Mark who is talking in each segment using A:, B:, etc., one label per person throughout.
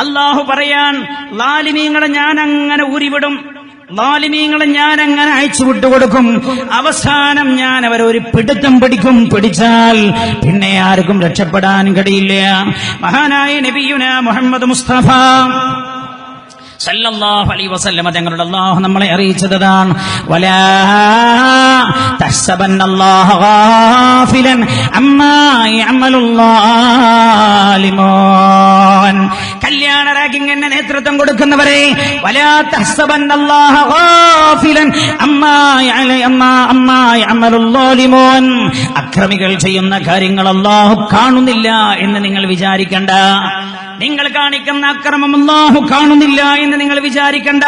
A: അള്ളാഹു പറയാൻ ലാലിമീങ്ങളെ ഞാൻ അങ്ങനെ ഊരിവിടും. ലാലിമീങ്ങളെ ഞാൻ അങ്ങനെ അയച്ചു വിട്ടുകൊടുക്കും. അവസാനം ഞാൻ അവരൊരു പിടുത്തം പിടിക്കും. പിടിച്ചാൽ പിന്നെ ആർക്കും രക്ഷപ്പെടാൻ കഴിയില്ല. മഹാനായ നബിയുന മുഹമ്മദ് മുസ്തഫ. സല്ലല്ലാഹു അലൈഹി തങ്ങളുടെ അല്ലാഹു നമ്മളെ അറിയിച്ചതാണ്. വലാ തഹ്സബന്നല്ലാഹ ഗാഫിലൻ അമ്മാ നേതൃത്വം കൊടുക്കുന്നവരെ വലാ ഗാഫിലൻ അമ്മാ അക്രമികൾ ചെയ്യുന്ന കാര്യങ്ങൾ അള്ളാഹു കാണുന്നില്ല എന്ന് നിങ്ങൾ വിചാരിക്കണ്ട. നിങ്ങൾ കാണിക്കുന്ന അക്രമം അല്ലാഹു കാണുന്നില്ല എന്ന് നിങ്ങൾ വിചാരിക്കണ്ട.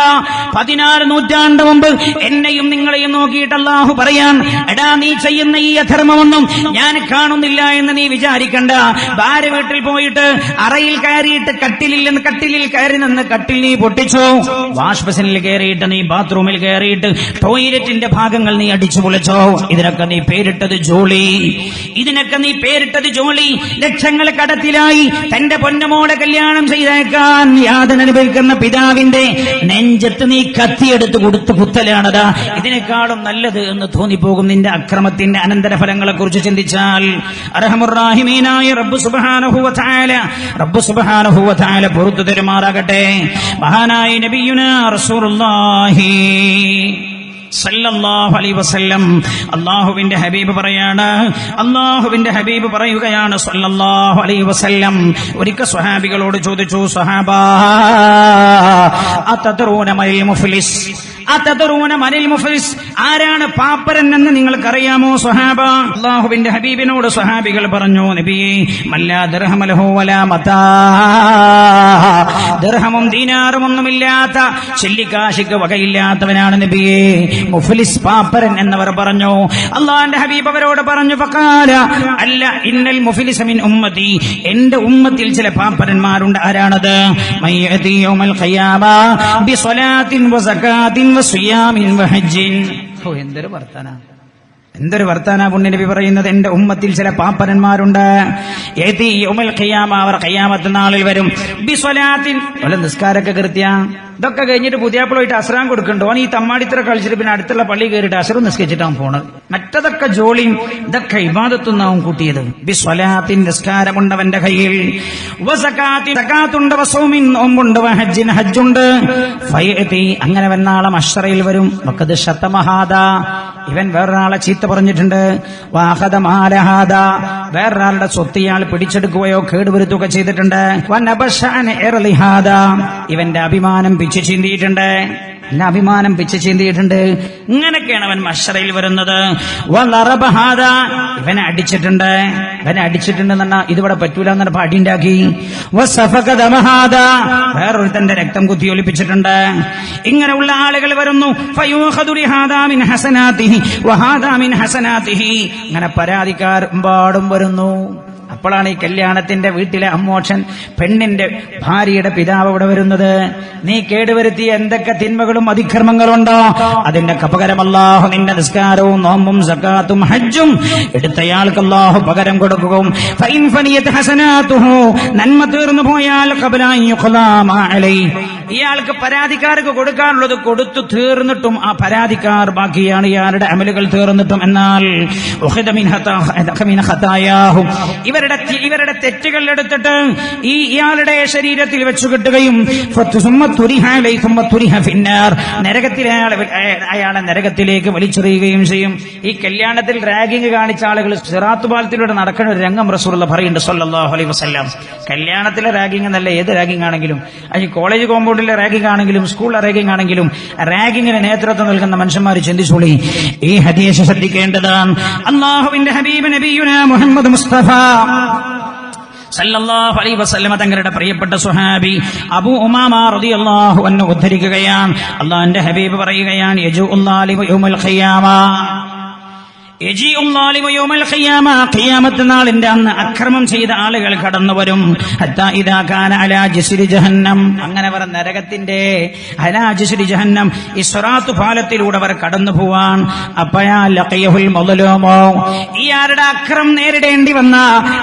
A: പതിനാറ് നൂറ്റാണ്ട് മുമ്പ് എന്നെയും നിങ്ങളെയും നോക്കിയിട്ട് അള്ളാഹു പറയാൻ എടാ നീ ചെയ്യുന്ന ഈ അധർമ്മമൊന്നും ഞാൻ കാണുന്നില്ല എന്ന് നീ വിചാരിക്കണ്ട. ഭാര്യ വീട്ടിൽ പോയിട്ട് അറയിൽ കയറിയിട്ട് കട്ടിലിൽ നിന്ന് കട്ടിലിൽ കയറി നിന്ന് കട്ടിൽ നീ പൊട്ടിച്ചോ. വാഷ് ബസിനിൽ കയറിയിട്ട് നീ ബാത്റൂമിൽ കയറിയിട്ട് ടോയ്ലറ്റിന്റെ ഭാഗങ്ങൾ നീ അടിച്ചു പൊളിച്ചോ. ഇതിനൊക്കെ നീ പേരിട്ടത് ജോളി. ഇതിനൊക്കെ നീ പേരിട്ടത് ജോളി. ലക്ഷങ്ങൾ കടത്തിലായി. തന്റെ പൊന്നമോടെ കല്യാണം ചെയ്തേക്കാൻ യാതന അനുഭവിക്കുന്ന പിതാവിന്റെ നെഞ്ചത്ത് നീ കത്തിയെടുത്ത് കൊടുത്ത് കുത്തലാണതാ. ഇതിനേക്കാളും നല്ലത് എന്ന് തോന്നിപ്പോകും നിന്റെ അക്രമത്തിന്റെ അനന്തരഫലങ്ങളെ കുറിച്ച് ചിന്തിച്ചാൽ. അർഹമുറാഹിമീനായ റബ്ബ് സുബ്ഹാനഹുവതആല റബ്ബ് സുബ്ഹാനഹുവതആല പുറത്തു തരുമാറാകട്ടെ. മഹാനായ നബിയുന റസൂലുള്ളാഹി. സല്ലല്ലാഹു അലൈഹി വസല്ലം. അള്ളാഹുവിന്റെ ഹബീബ് പറയാണ്. അള്ളാഹുവിന്റെ ഹബീബ് പറയുകയാണ് സല്ലല്ലാഹു അലൈഹി വസല്ലം. ഒരിക്കൽ സ്വഹാബികളോട് ചോദിച്ചു അതദ്റൂന ആരാണ് പാപ്പരൻ എന്ന് നിങ്ങൾക്കറിയാമോ സുഹാബ അള്ളാഹുവിന്റെ ഹബീബിനോട് സ്വഹാബികൾ പറഞ്ഞു നബിയെ മല്ലാ വലാ ദിർഹമും ദീനാറും ഒന്നുമില്ലാത്ത ചെല്ലിക്കാശിക്ക് വകയില്ലാത്തവനാണ് നബിയെ. മുഫ്ലിസ് പാപ്പരൻ എന്നവർ പറഞ്ഞു അള്ളാഹിന്റെ ഹബീബ് അവരോട് പറഞ്ഞു ഫക്കാല അല്ല ഇന്നൽ മുഫ്ലിസ് മിൻ ഉമ്മതി എന്റെ ഉമ്മത്തിൽ ചില പാപ്പരന്മാരുണ്ട് ആരാണത്? മയ്യതി യൗമൽ ഖിയാമ ബിസ്വലാത്തിൻ വസകാത്തിൻ വസിയാമിൻ വഹജ്ജിൻ. ഓ എന്തൊരു വർത്തന. എന്തൊരു വർത്താന പുണ്യനബി പറയുന്നത്? എന്റെ ഉമ്മത്തിൽ ചില ഖിയാമ അവർ ഖിയാമത്ത് നാളിൽ വരും. നിസ്കാരൊക്കെ കൃത്യ ഇതൊക്കെ കഴിഞ്ഞിട്ട് പുതിയാപ്പിളായിട്ട് അസ്രാം കൊടുക്കണ്ടോ ഈ തമ്മാടിത്തര കളിച്ചിട്ട് പിന്നെ അടുത്തുള്ള പള്ളി കയറിയിട്ട് അസറും നിസ്കരിച്ചിട്ടാവും പോണത്. മറ്റതൊക്കെ ജോലിയും ഇതൊക്കെ ഇബാദത്തുന്നാവും കൂട്ടിയത്. ബിസ്വലാത്തിൻ നിസ്കാരമുണ്ടവന്റെ കയ്യിൽ. ഹജ്ജുണ്ട്. അങ്ങനെ വന്നാളം അഷറയിൽ വരും. മക്കത് ശതമഹാദ. ഇവൻ വേറൊരാളെ ചീത്ത പറഞ്ഞിട്ടുണ്ട്. വാഹദ മാലഹാദ. വേറൊരാളുടെ സ്വത്ത് ഇയാൾ പിടിച്ചെടുക്കുകയോ കേടുവരുത്തുകയോ ചെയ്തിട്ടുണ്ട്. വൻ ഇർലിഹാദ ഇവന്റെ അഭിമാനം പിച്ചു ചീന്തിയിട്ടുണ്ട്. എല്ലാം അഭിമാനം പിച്ചു ചീന്തിയിട്ടുണ്ട്. ഇങ്ങനെയൊക്കെയാണ് അവൻ മഷറയിൽ വരുന്നത്. ഇവനെ അടിച്ചിട്ടുണ്ട്. ഇവനെ അടിച്ചിട്ടുണ്ട് എന്നാ ഇതിവിടെ പറ്റൂല എന്ന അടിയുണ്ടാക്കി വസഫകദമഹാദ വേറൊരുത്തന്റെ രക്തം കുത്തി ഒലിപ്പിച്ചിട്ടുണ്ട്. ഇങ്ങനെയുള്ള ആളുകൾ വരുന്നു. ഹസനാതിഹി അങ്ങനെ പരാതിക്കാർ പാടും വരുന്നു. അപ്പോഴാണ് ഈ കല്യാണത്തിന്റെ വീട്ടിലെ അമ്മോഷൻ പെണ്ണിന്റെ ഭാര്യയുടെ പിതാവ് ഇവിടെ വരുന്നത്. നീ കേടുവരുത്തിയ എന്തൊക്കെ തിന്മകളും അതിക്രമങ്ങളുണ്ടോ? അതിന്റെ പകരം അല്ലാഹു നിന്റെ നിസ്കാരവും നോമ്പും സക്കാത്തും ഹജ്ജും എടുത്തയാൾക്ക് അല്ലാഹു പകരം കൊടുക്കുകയും നന്മ തീർന്നു പോയാൽ ഇയാൾക്ക് പരാതിക്കാർക്ക് കൊടുക്കാനുള്ളത് കൊടുത്തു തീർന്നിട്ടും ആ പരാതിക്കാർ ബാക്കിയാണ് ഇയാളുടെ അമലുകൾ തീർന്നിട്ടും എന്നാൽ. ഉഖിദ ഇവരുടെ ഇവരുടെ തെറ്റുകൾ എടുത്തിട്ട് ഈ ഇയാളുടെ ശരീരത്തിൽ വെച്ചു കിട്ടുകയും നരകത്തിൽ അയാളെ നരകത്തിലേക്ക് വലിച്ചെറിയുകയും ചെയ്യും. ഈ കല്യാണത്തിൽ റാഗിംഗ് കാണിച്ച ആളുകൾ സിറാത്ത് പാലത്തിലൂടെ നടക്കുന്ന ഒരു രംഗം റസൂള്ള പറയുന്നുണ്ട് സല്ലല്ലാഹു അലൈഹി വസല്ലം. കല്യാണത്തിലെ റാഗിംഗ് എന്നല്ല ഏത് റാഗിംഗ് ആണെങ്കിലും അത് കോളേജ് കോമ്പൗണ്ടിലെ റാഗിംഗ് ആണെങ്കിലും സ്കൂളിലെ റാഗിംഗ് ആണെങ്കിലും റാഗിങ്ങിന് നേതൃത്വം നൽകുന്ന മനുഷ്യന്മാർ ചിന്തിച്ചോളി. ഈ ഹദീസ് ശ്രദ്ധിക്കേണ്ടതാണ്. അള്ളാഹുവിന്റെ ഹബീബ് നബിയുന മുഹമ്മദ് മുസ്തഫ. സല്ലല്ലാഹു അലൈഹി വസല്ലമ തങ്ങളുടെ പ്രിയപ്പെട്ട സുഹാബി അബൂ ഉമാമ റളിയല്ലാഹു അൻഹു ഉദ്ധരിക്കുകയാണ്. അള്ളാഹിന്റെ ഹബീബ് പറയുകയാണ് യജു ഖിയാമ. നാളിന്റെ അന്ന് അക്രമം ചെയ്ത ആളുകൾ കടന്നു വരും. ജഹന്നം. അങ്ങനെ അവർ നരകത്തിന്റെ അലാ ജസ്രി ജഹന്നം ഈ സ്വറാത്ത് പാലത്തിലൂടെ അവർ കടന്നു പോവാൻ. അപ്പയാ ലഖയഹുൽ മുദലൂമോ ഈ ആരുടെ അക്രം നേരിടേണ്ടി വന്ന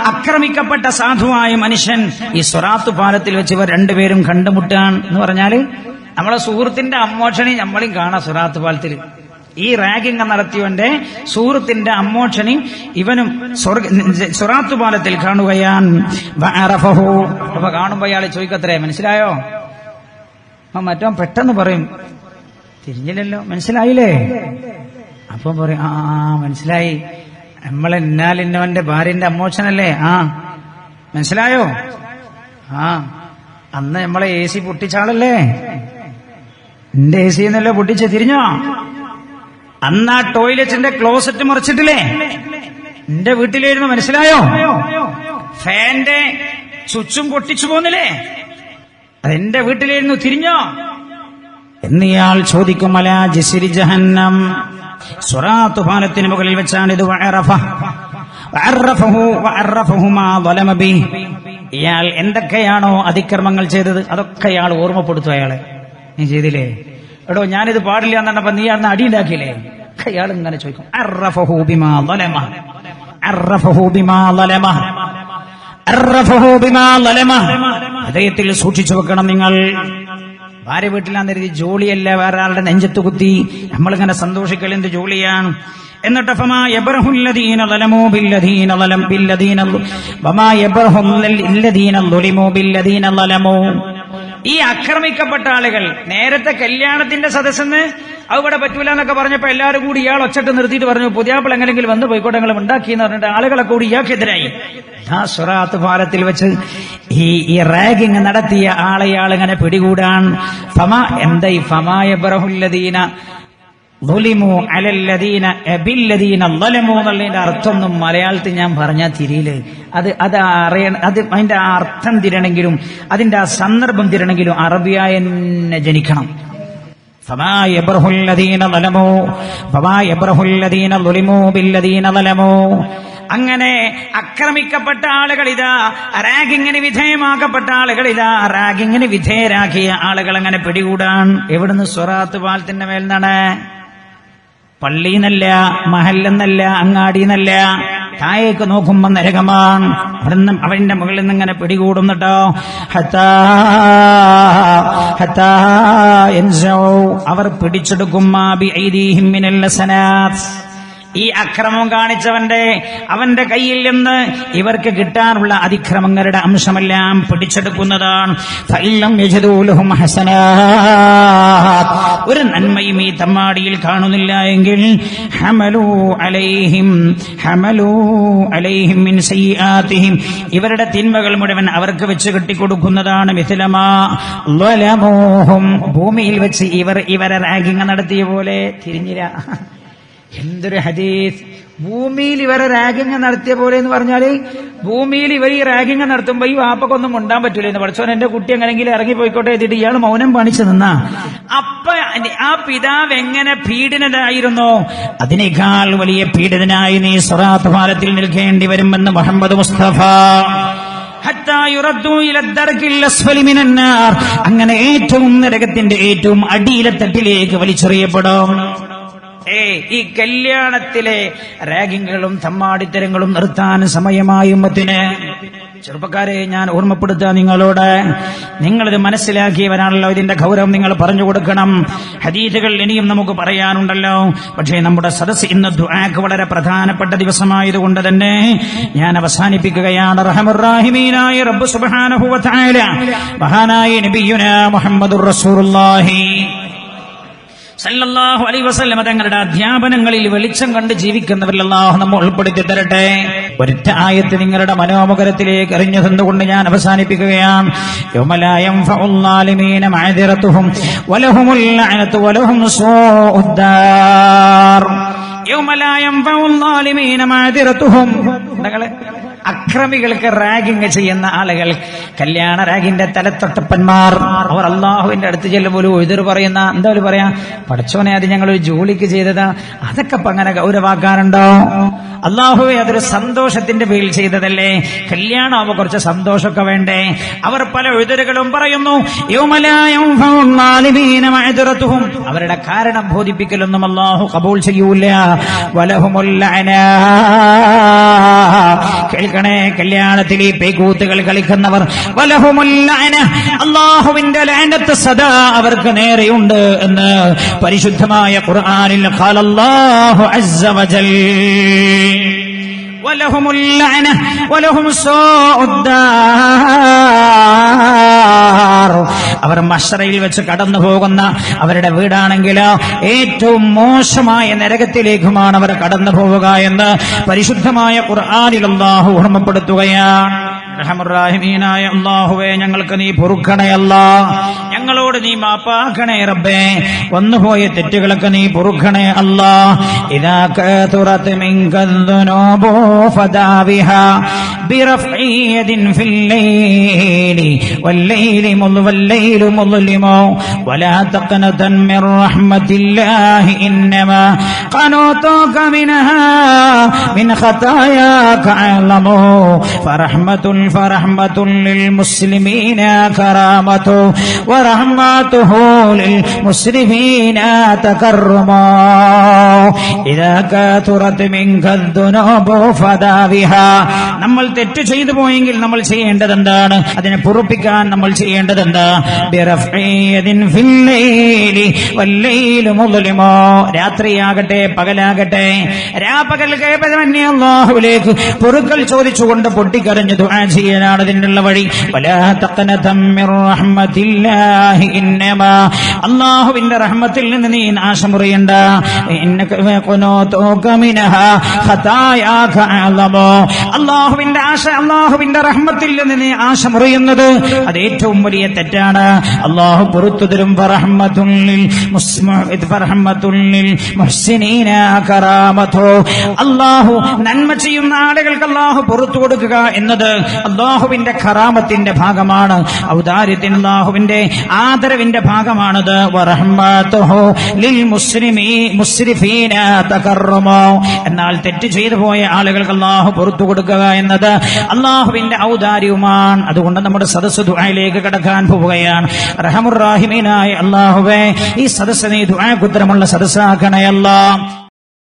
A: അക്രമിക്കപ്പെട്ട സാധുവായ മനുഷ്യൻ ഈ സ്വറാത്ത് പാലത്തിൽ വെച്ച് ഇവർ രണ്ടുപേരും കണ്ടുമുട്ടാൻ എന്ന് പറഞ്ഞാൽ നമ്മളെ സുഹൃത്തിന്റെ അമ്മോഷണി നമ്മളും കാണാം സ്വറാത്ത് പാലത്തിൽ ഈ റാഗിംഗ് നടത്തിയവന്റെ സൂറത്തിന്റെ അമ്മോഷനി ഇവനും സുറാത്തുപാലത്തിൽ കാണുകയാൻ. അപ്പൊ കാണുമ്പോ അയാൾ ചോദിക്കത്രേ മനസ്സിലായോ? മറ്റോ പെട്ടെന്ന് പറയും തിരിഞ്ഞില്ലല്ലോ മനസ്സിലായില്ലേ? അപ്പൊ പറയും ആ മനസ്സിലായി. നമ്മളെ ഇന്നാലിന്നവന്റെ ഭാര്യന്റെ അമ്മോഷനല്ലേ ആ മനസ്സിലായോ? ആ അന്ന് നമ്മളെ എ സി പൊട്ടിച്ചാളല്ലേ എന്റെ എ സി എന്നല്ലോ പൊട്ടിച്ച് തിരിഞ്ഞോ? അന്ന് ആ ടോയ്ലറ്റിന്റെ ക്ലോസറ്റ് മറിച്ചിട്ടില്ലേ? എന്റെ വീട്ടിലിരുന്ന് മനസ്സിലായോ? ഫാന്റെ ചുച്ചും പൊട്ടിച്ചു പോന്നില്ലേ? അതെന്റെ വീട്ടിലിരുന്നു തിരിഞ്ഞോ? എന്നിയാൾ ചോദിക്കും അല ജഹന്നം? സ്വറാത്തു മുകളിൽ വെച്ചാണ് ഇത്. ഇയാൾ എന്തൊക്കെയാണോ അതിക്രമങ്ങൾ ചെയ്തത്? അതൊക്കെ ഇയാൾ ഓർമ്മപ്പെടുത്തും അയാളെ. നീ ചെയ്തില്ലേ? എടോ ഞാനിത് പാടില്ല എന്നപ്പോ നീ അന്ന് അടി ഒക്കെ ഇങ്ങനെ ചോദിക്കും. ഹൃദയത്തിൽ സൂക്ഷിച്ചു വെക്കണം നിങ്ങൾ. ഭാര്യ വീട്ടിലാന്ന് കരുതി ജോലിയല്ല വേറെ ആളുടെ നെഞ്ചത്ത് കുത്തി നമ്മളിങ്ങനെ സന്തോഷിക്കൽ എന്ത് ജോലിയാണ്? എന്നിട്ട് ഫമാ ഈ ആക്രമിക്കപ്പെട്ട ആളുകൾ നേരത്തെ കല്യാണത്തിന്റെ സദസ്സെന്ന് അവിടെ പറ്റൂല എന്നൊക്കെ പറഞ്ഞപ്പോ എല്ലാവരും കൂടി ഇയാൾ ഒച്ചട്ട് നിർത്തിയിട്ട് പറഞ്ഞു പുതിയാപ്പിൾ എങ്ങനെങ്കിലും വന്ന് പോയിക്കോട്ടെ നിങ്ങൾ ഉണ്ടാക്കി എന്ന് പറഞ്ഞിട്ട് ആളുകളെ കൂടി ഇയാൾക്കെതിരായി. സുറാത്ത് പാലത്തിൽ വെച്ച് ഈ ഈ റാഗിങ് നടത്തിയ ആളെയാൾ ഇങ്ങനെ പിടികൂടാൻ ഫമ എന്തൈ ഫമായ ബറഹുല്ലദീന എന്നുള്ളതിന്റെ അർത്ഥമൊന്നും മലയാളത്തിൽ ഞാൻ പറഞ്ഞാൽ തിരിയില് അത് അത് അറിയണ അത് അതിന്റെ ആ അർത്ഥം തിരണമെങ്കിലും അതിന്റെ ആ സന്ദർഭം തിരണമെങ്കിലും അറബിയായ തന്നെ ജനിക്കണം فما يبره الذين ظلموا فما يبره الذين ظلموا بالذين ظلموا അങ്ങനെ ആക്രമിക്കപ്പെട്ട ആളുകൾ ഇതാ റാഗിങ്ങിന് വിധേയമാക്കപ്പെട്ട ആളുകൾ ഇതാ റാഗിങ്ങിന് വിധേയരാക്കിയ ആളുകൾ അങ്ങനെ പിടികൂടാൻ എവിടുന്ന് സ്വറാത്ത് പാലത്തിന്റെ മേൽന്നാണ് പള്ളിന്നല്ല മഹല്ലെന്നല്ല അങ്ങാടിന്നല്ല. താഴേക്ക് നോക്കുമ്പോ നരകമാണ്. അവിടുന്ന് അവന്റെ മുകളിൽ നിന്ന് ഇങ്ങനെ പിടികൂടുന്നുട്ടോ ഹത്താ ഹത്താ യൻസൗ. അവർ പിടിച്ചെടുക്കും. ഈ അക്രമം കാണിച്ചവന്റെ അവന്റെ കയ്യിൽ നിന്ന് ഇവർക്ക് കിട്ടാനുള്ള അതിക്രമങ്ങളുടെ അംശമെല്ലാം പിടിച്ചെടുക്കുന്നതാണ്. ഒരു നന്മയും ഈ തമ്മാടിയിൽ കാണുന്നില്ല എങ്കിൽ ഹമലു അലൈഹിം ഹമലു അലൈഹിം ഇവരുടെ തിന്മകൾ മുഴുവൻ അവർക്ക് വെച്ച് കെട്ടിക്കൊടുക്കുന്നതാണ് മിഥിലമാ ളലമൂഹും. ഭൂമിയിൽ വെച്ച് ഇവർ ഇവരെ റാഗിങ് നടത്തിയ പോലെ തിരിഞ്ഞില്ല എന്തൊരു ഹദീസ്? ഭൂമിയിൽ ഇവരെ റാഗിങ് നടത്തിയ പോലെ എന്ന് പറഞ്ഞാൽ ഭൂമിയിൽ ഇവർ ഈ റാഗിങ് നടത്തുമ്പോ ഈ വാപ്പക്കൊന്നും ഉണ്ടാൻ പറ്റൂല എന്ന് പഠിച്ചോൻ എന്റെ കുട്ടി എങ്ങനെങ്കിലും ഇറങ്ങി പോയിക്കോട്ടെ എത്തിയിട്ട് ഇയാൾ മൗനം പണിച്ചു നിന്നാ. അപ്പ ആ പിതാവ് എങ്ങനെ പീഡനരായിരുന്നോ അതിനേക്കാൾ വലിയ പീഡിതനായി നീ സ്വറാത്ത് പാലത്തിൽ നിൽക്കേണ്ടി വരുമെന്ന് മുഹമ്മദ് മുസ്തഫ. അങ്ങനെ ഏറ്റവും നരകത്തിന്റെ ഏറ്റവും അടിയിലെ തട്ടിലേക്ക് വലിച്ചെറിയപ്പെടും ഏ ഈ കല്യാണത്തിലെ റാഗിങ്ങുകളും തമ്മാടിത്തരങ്ങളും നിർത്താൻ സമയമായി ഉമ്മത്തിന്. ചെറുപ്പക്കാരെ ഞാൻ ഓർമ്മപ്പെടുത്താം നിങ്ങളോട്. നിങ്ങളിത് മനസ്സിലാക്കിയവരാണല്ലോ ഇതിന്റെ ഗൗരവം നിങ്ങൾ പറഞ്ഞു കൊടുക്കണം. ഹദീദുകൾ ഇനിയും നമുക്ക് പറയാനുണ്ടല്ലോ. പക്ഷേ നമ്മുടെ സദസ് ഇന്ന് ദുആക്ക് വളരെ പ്രധാനപ്പെട്ട ദിവസമായതുകൊണ്ട് തന്നെ ഞാൻ അവസാനിപ്പിക്കുകയാണ്. റഹമുറാഹിമീനായ റബ്ബ് സുബ്ഹാനഹു വ തആല. മഹാനായ നബിയുനാ മുഹമ്മദുർ റസൂലുള്ളാഹി. സല്ലല്ലാഹു അലൈ വസല്ലം തങ്ങളുടെ അധ്യാപനങ്ങളിൽ വെളിച്ചം കണ്ട് ജീവിക്കുന്നവരിൽ അല്ലാഹു നമ്മെ ഉൾപ്പെടുത്തി തരട്ടെ. ഒരൊറ്റ ആയത്ത് നിങ്ങളുടെ മനോമുഖരത്തിലേക്ക് എറിഞ്ഞു തന്നുകൊണ്ട് ഞാൻ അവസാനിപ്പിക്കുകയാണ്. യൗമലായം അക്രമികൾക്ക് റാഗിങ് ചെയ്യുന്ന ആളുകൾ. കല്യാണ റാഗിന്റെ തലത്തൊട്ടപ്പന്മാർ. അവർ അള്ളാഹുവിന്റെ അടുത്ത് ചെല്ലുമ്പോൾ എതിർ പറയുന്ന എന്താ ഒരു പറയാ? പഠിച്ചോനെ അത് ഞങ്ങൾ ഒരു ജോലിക്ക് ചെയ്തതാ. അതൊക്കെ അങ്ങനെ ഗൗരവാക്കാനുണ്ടോ അള്ളാഹുവെ അതൊരു സന്തോഷത്തിന്റെ പേരിൽ ചെയ്തതല്ലേ? കല്യാണമാകുമ്പോ കുറച്ച് സന്തോഷമൊക്കെ വേണ്ടേ? അവർ പല എഴുതലുകളും പറയുന്നു. അവരുടെ കാരണം ബോധിപ്പിക്കലൊന്നും അള്ളാഹു കബൂൾ ചെയ്യൂല. കേൾക്കണേ കല്യാണത്തിൽ ഈ പേക്കൂത്തുകൾ കളിക്കുന്നവർ വലഹുമുല്ലഅന അള്ളാഹുവിന്റെ ലാനത്ത് സദാ അവർക്ക് നേരെയുണ്ട് എന്ന് പരിശുദ്ധമായ ഖുർആനിൽ ഖാലല്ലാഹു അസ്സ വജൽ ولهم اللعنة ولهم سوء الدار അവർ മഷറയിൽ വെച്ച് കടന്നു പോകുന്ന അവരുടെ വീടാണെങ്കിൽ ഏറ്റവും മോശമായ നരകത്തിലേക്കുമാണ് അവർ കടന്നു പോവുക എന്ന് പരിശുദ്ധമായ ഖുർആനിൽ അള്ളാഹു ഓർമ്മപ്പെടുത്തുകയാണ്. റഹമുറാഹിമീനായ അള്ളാഹുവേ ഞങ്ങൾക്ക് നീ പൊറുക്കണയല്ല ഞങ്ങളോട് നീ മാപ്പാക്കണേ റബ്ബേ വന്നുപോയ തെറ്റുകളൊക്കെ നീ പൊറുക്കണേ അല്ല ഇതാ കതുറത്ത് മിങ്കദ്ദുനൂബു ഫദാവിഹാ برفع يد في الليل والليل مض والليل مظلم ولا تقنطا من رحمة الله إنما قنوتك منها من خطاياك أعلم فرحمة فرحمة للمسلمين كرامة ورحمته للمسلمين تكرما إذا كثرت منك الذنوب فداوها നമ്മൾ തെറ്റ് ചെയ്തു പോയെങ്കിൽ നമ്മൾ ചെയ്യേണ്ടത് എന്താണ് അതിനെ പൊറുപ്പിക്കാൻ നമ്മൾ ചെയ്യേണ്ടത് എന്താ ബിറഫീയദിൻ ഫില്ലൈലി വല്ലൈലു മുദ്ലിമോ രാത്രിയാകട്ടെ പകലാകട്ടെ രാപകൽ കേപതമന്യ അല്ലാഹുവിലേക്ക് പൊറുക്കൽ ചോദിച്ചുകൊണ്ട് പൊട്ടിക്കരഞ്ഞു ദുആ ചെയ്യാനാണ് ഇതിനുള്ള വഴി അള്ളാഹുവിന്റെ റഹ്മത്തിൽ നിന്ന് നീ നാശമുറിയണ്ട അള്ളാഹുവിന്റെ ആശ അള്ളാഹുവിന്റെ റഹ്മത്തിൽ നിന്ന് നീ ആശ മുറിയുന്നത് അത് ഏറ്റവും വലിയ തെറ്റാണ്. അള്ളാഹു പുറത്തു തരും അള്ളാഹു നന്മ ചെയ്യുന്ന ആളുകൾക്ക് അള്ളാഹു പുറത്തു കൊടുക്കുക എന്നത് അള്ളാഹുവിന്റെ ഖറാമത്തിന്റെ ഭാഗമാണ്. ഔദാര്യത്തിന് അള്ളാഹുവിന്റെ ആദരവിന്റെ ഭാഗമാണത്. എന്നാൽ തെറ്റ് ചെയ്തു പോയ ആളുകൾക്ക് അള്ളാഹു പുറത്തു കൊടുക്കുക എന്നത് അള്ളാഹുവിന്റെ ഔദാര്യവുമാണ്. അതുകൊണ്ട് നമ്മുടെ സദസ് ദുആയിലേക്ക് കടക്കാൻ പോവുകയാണ്. റഹമുറാഹിമീനായ അള്ളാഹുവേ ഈ സദസ്സിനെ ദുആക്കുത്തരമുള്ള സദസ്സാക്കണയല്ല